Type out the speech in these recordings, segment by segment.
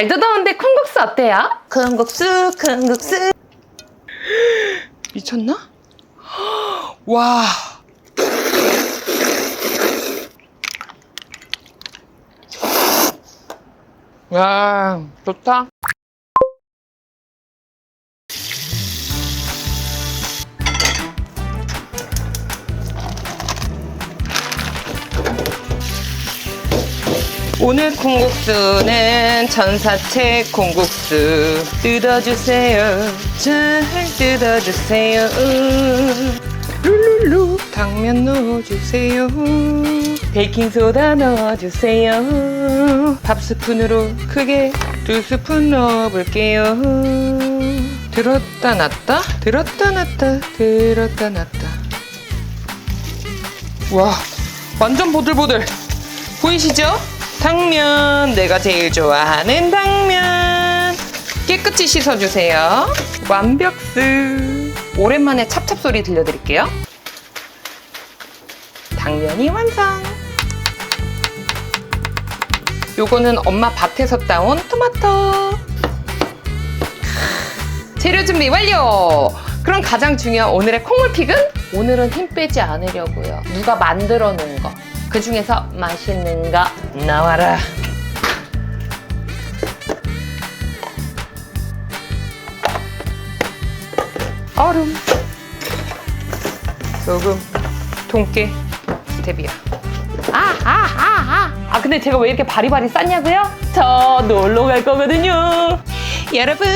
날도 더운데 콩국수 어때요? 콩국수, 콩국수. 미쳤나? 와. 야, 좋다. 오늘 콩국수는 전사채 콩국수. 뜯어주세요. 잘 뜯어주세요. 룰루루. 당면 넣어주세요. 베이킹소다 넣어주세요. 밥 스푼으로 크게 두 스푼 넣어볼게요. 들었다 놨다? 들었다 놨다. 들었다 놨다. 와 완전 보들보들. 보이시죠? 당면. 내가 제일 좋아하는 당면. 깨끗이 씻어주세요. 완벽스. 오랜만에 찹찹 소리 들려드릴게요. 당면이 완성. 요거는 엄마 밭에서 따온 토마토. 재료 준비 완료! 그럼 가장 중요한 오늘의 콩물픽은? 오늘은 힘 빼지 않으려고요. 누가 만들어 놓은 거 그 중에서 맛있는 거 나와라. 얼음, 소금, 통깨, 스테비아. 아, 아, 아, 아. 아, 근데 제가 왜 이렇게 바리바리 쌌냐고요? 저 놀러 갈 거거든요. 여러분,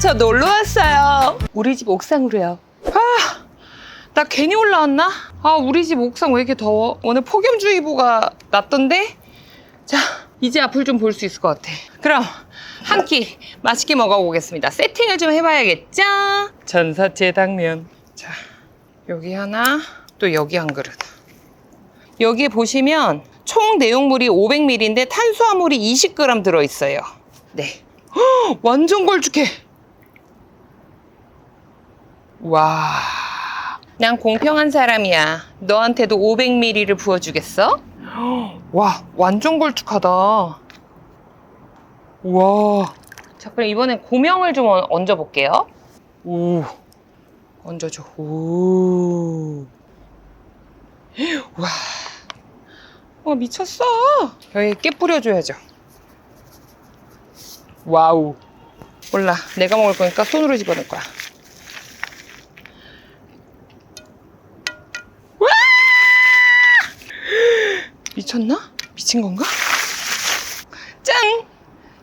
저 놀러 왔어요. 우리 집 옥상으로요. 아, 나 괜히 올라왔나? 아, 우리 집 옥상 왜 이렇게 더워? 오늘 폭염주의보가 났던데? 자, 이제 앞을 좀 볼 수 있을 것 같아. 그럼 한 끼 맛있게 먹어보겠습니다. 세팅을 좀 해봐야겠죠? 전사채 당면. 자, 여기 하나, 또 여기 한 그릇. 여기에 보시면 총 내용물이 500ml인데 탄수화물이 20g 들어있어요. 네. 헉, 완전 걸쭉해. 와. 난 공평한 사람이야. 너한테도 500ml를 부어주겠어? 와, 완전 걸쭉하다. 와. 자, 그럼 이번엔 고명을 좀 얹- 얹어볼게요. 오. 얹어줘. 오. 와. 와, 미쳤어. 여기 깨 뿌려줘야죠. 와우. 몰라. 내가 먹을 거니까 손으로 집어넣을 거야. 미쳤나? 미친 건가? 짠!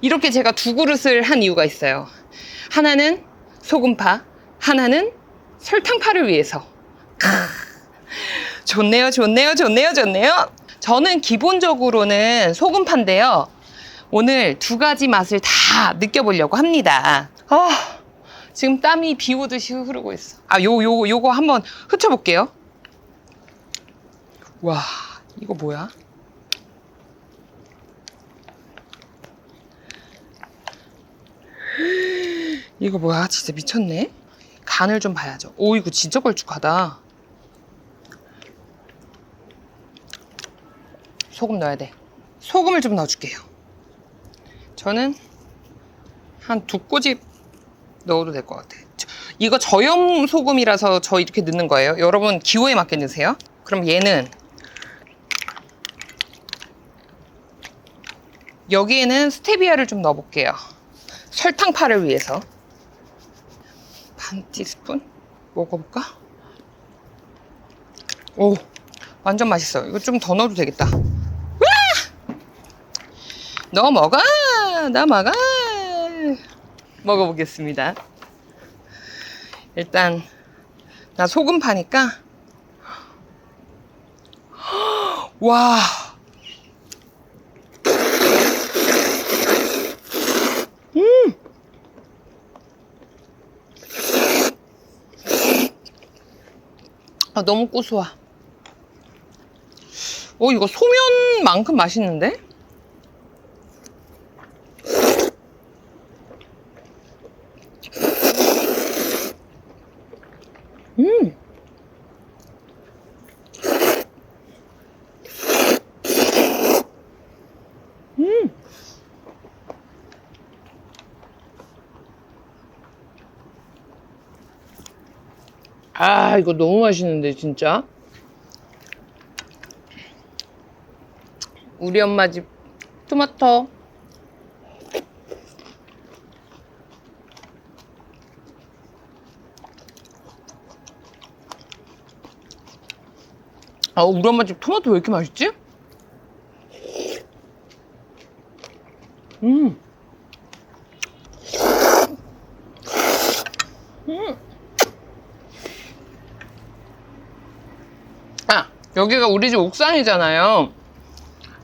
이렇게 제가 두 그릇을 한 이유가 있어요. 하나는 소금파, 하나는 설탕파를 위해서. 크. 좋네요, 좋네요, 좋네요, 좋네요. 저는 기본적으로는 소금파인데요. 오늘 두 가지 맛을 다 느껴보려고 합니다. 아, 지금 땀이 비 오듯이 흐르고 있어. 아, 요, 요, 요거 한번 흩쳐볼게요. 와, 이거 뭐야? 이거 뭐야? 진짜 미쳤네. 간을 좀 봐야죠. 오, 이거 진짜 걸쭉하다. 소금 넣어야 돼. 소금을 좀 넣어줄게요. 저는 한 두 꼬집 넣어도 될 것 같아. 저- 이거 저염 소금이라서 저 이렇게 넣는 거예요. 여러분 기호에 맞게 넣으세요. 그럼 얘는 여기에는 스테비아를 좀 넣어볼게요. 설탕파를 위해서 반 티스푼 먹어볼까? 오, 완전 맛있어요. 이거 좀 더 넣어도 되겠다. 으아! 너 먹어, 나 먹어. 먹어보겠습니다. 일단 나 소금 파니까 와. 아, 너무 고소해. 오, 이거 소면만큼 맛있는데? 음. 음. 아 이거 너무 맛있는데 진짜 우리 엄마 집 토마토 아 우리 엄마 집 토마토 왜 이렇게 맛있지? 음. 음. 아, 여기가 우리 집 옥상이잖아요.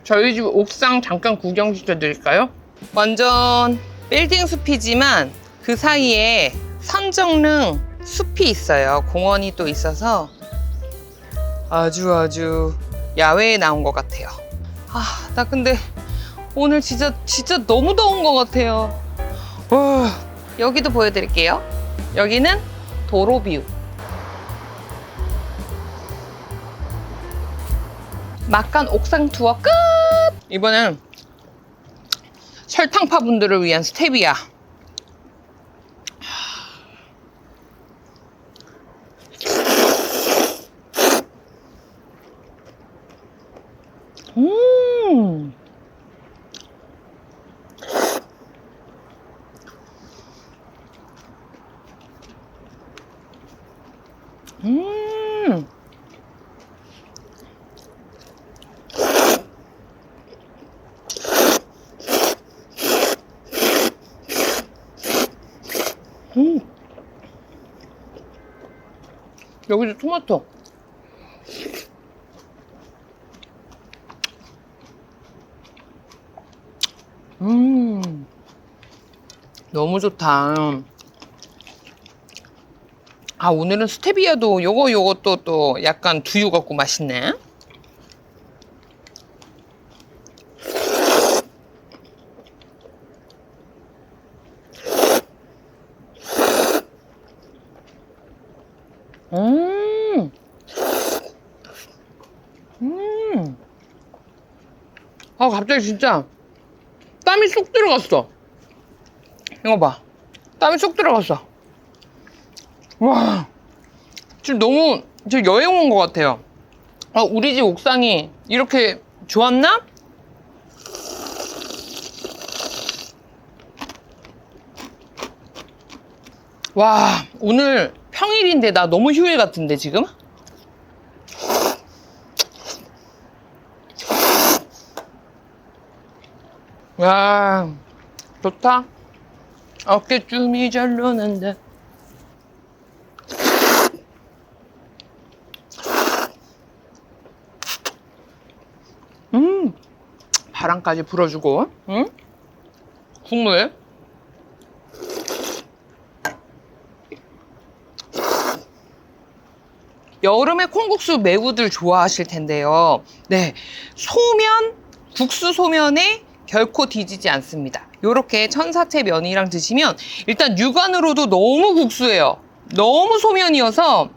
저희 집 옥상 잠깐 구경시켜 드릴까요? 완전 빌딩 숲이지만 그 사이에 선정릉 숲이 있어요. 공원이 또 있어서 아주 아주 야외에 나온 것 같아요. 아, 나 근데 오늘 진짜 진짜 너무 더운 것 같아요. 와, 여기도 보여드릴게요. 여기는 도로뷰. 막간 옥상 투어 끝! 이번엔 설탕파 분들을 위한 스테비아. 음. 음. 음. 여기도 토마토. 음. 너무 좋다. 아, 오늘은 스테비아도 요거 요것도 또 약간 두유 같고 맛있네. 음. 음. 아, 갑자기 진짜 땀이 쏙 들어갔어. 이거 봐. 땀이 쏙 들어갔어. 와. 지금 너무 지금 여행 온 것 같아요. 아, 우리 집 옥상이 이렇게 좋았나? 와, 오늘 평일인데 나 너무 휴일 같은데 지금? 야, 좋다. 어깨춤이 절로는데. 음, 바람까지 불어주고, 응? 국물. 여름에 콩국수 매우들 좋아하실 텐데요. 네. 소면, 국수 소면에 결코 뒤지지 않습니다. 요렇게 천사채 면이랑 드시면 일단 육안으로도 너무 국수예요. 너무 소면이어서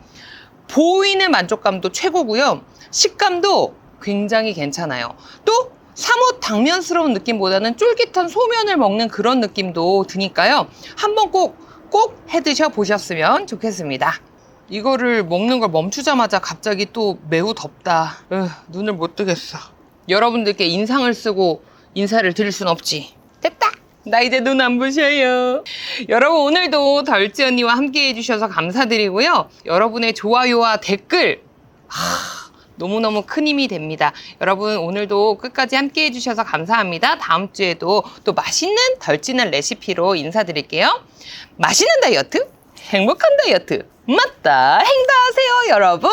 보이는 만족감도 최고고요. 식감도 굉장히 괜찮아요. 또 사뭇 당면스러운 느낌보다는 쫄깃한 소면을 먹는 그런 느낌도 드니까요. 한번 꼭, 꼭 해 드셔 보셨으면 좋겠습니다. 이거를 먹는 걸 멈추자마자 갑자기 또 매우 덥다. 으, 눈을 못 뜨겠어. 여러분들께 인상을 쓰고 인사를 드릴 순 없지. 됐다. 나 이제 눈 안 부셔요. 여러분 오늘도 덜지 언니와 함께 해주셔서 감사드리고요. 여러분의 좋아요와 댓글 하, 너무너무 큰 힘이 됩니다. 여러분 오늘도 끝까지 함께 해주셔서 감사합니다. 다음 주에도 또 맛있는 덜찌는 레시피로 인사드릴게요. 맛있는 다이어트, 행복한 다이어트, 맞다, 행다하세요 여러분.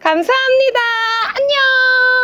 감사합니다. 안녕.